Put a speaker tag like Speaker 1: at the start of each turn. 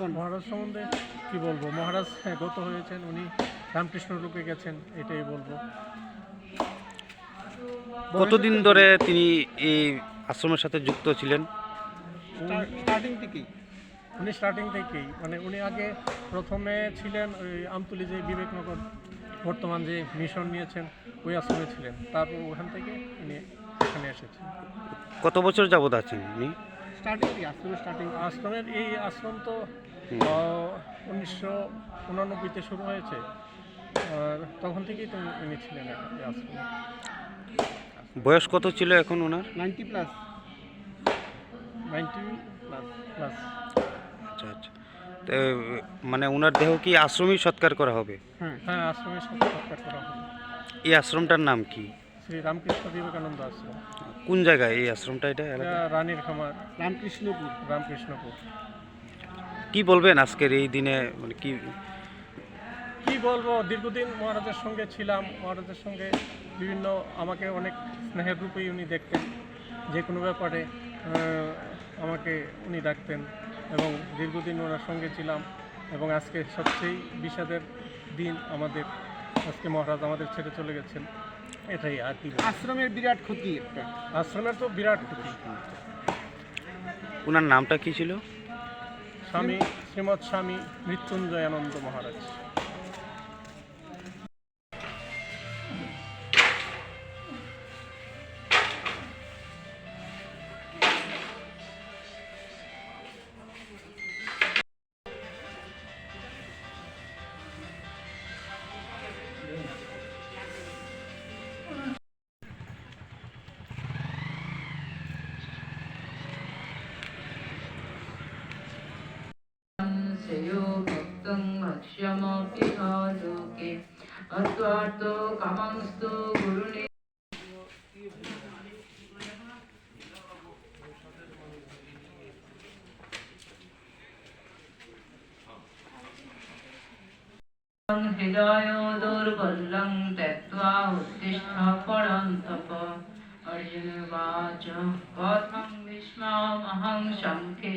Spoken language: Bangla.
Speaker 1: মহারাজ সম্বন্ধে কি বলব? মহারাজ হ্যাঁ, গত হয়েছেন উনি রামকৃষ্ণ রূপে গেছেন এটাই বলব।
Speaker 2: কতদিন ধরে তিনি এই আশ্রমের সাথে যুক্ত ছিলেন?
Speaker 1: স্টার্টিং থেকেই। উনি স্টার্টিং থেকেই। মানে উনি আগে প্রথমে ছিলেন ওই আমতুলি যে বিবেকনগর বর্তমান যে মিশন নিয়েছেন ওই আশ্রমে ছিলেন। তারপর ওখান থেকে উনি এখানে এসেছেন।
Speaker 2: কত বছর যাবত আছেন উনি?
Speaker 1: স্টার্টিং আশ্রমের স্টার্টিং। আশ্রমের এই আশ্রম তো উনিশশো উনানব্বইতে শুরু হয়েছে। আর তখন থেকেই তো উনি ছিলেন এই আশ্রমে।
Speaker 2: বয়স কত ছিল এখন ওনার?
Speaker 1: Ninety plus. Ninety plus. Plus.
Speaker 2: আচ্ছা আচ্ছা। তো মানে ওনার দেহ কি আশ্রমেই সৎকার করা হবে?
Speaker 1: হ্যাঁ। হ্যাঁ আশ্রমের সাথে সৎকার করা হবে।
Speaker 2: এই আশ্রমটার নাম কি?
Speaker 1: শ্রী রামকৃষ্ণ বিবেকানন্দ আশ্রম।
Speaker 2: কোন জায়গায় এই আশ্রমটা এটা?
Speaker 1: রানীর খামার। রামকৃষ্ণপুর। রামকৃষ্ণপুর।
Speaker 2: কি বলবেন আজকের এই দিনে? মানে কি
Speaker 1: কি বলব? দীর্ঘদিন মহারাজের সঙ্গে ছিলাম। মহারাজের সঙ্গে বিভিন্ন আমাকে অনেক স্নেহের রূপেই উনি দেখতেন। যে কোনো ব্যাপারে আমাকে উনি ডাকতেন এবং দীর্ঘদিন ওনার সঙ্গে ছিলাম এবং আজকে সবচেয়ে বিষাদের দিন আমাদের। আজকে মহারাজ আমাদের ছেড়ে চলে গেছেন। এটাই আর কি
Speaker 3: আশ্রমের বিরাট ক্ষতি একটা।
Speaker 1: আশ্রমের তো বিরাট ক্ষতি।
Speaker 2: ওনার নামটা কি ছিল?
Speaker 1: স্বামী শ্রীমৎ স্বামী মৃত্যুঞ্জয় আনন্দ মহারাজ।
Speaker 4: श्रेयो भक्तं भक्ष्यमपि च लोके अत्वार्थो कामंस्तु गुरुणे। हृदय दुर्बलं त्यक्त्वा उत्तिष्ठ परन्तप अर्जुनवाच कथं विस्मामहं शङ्खे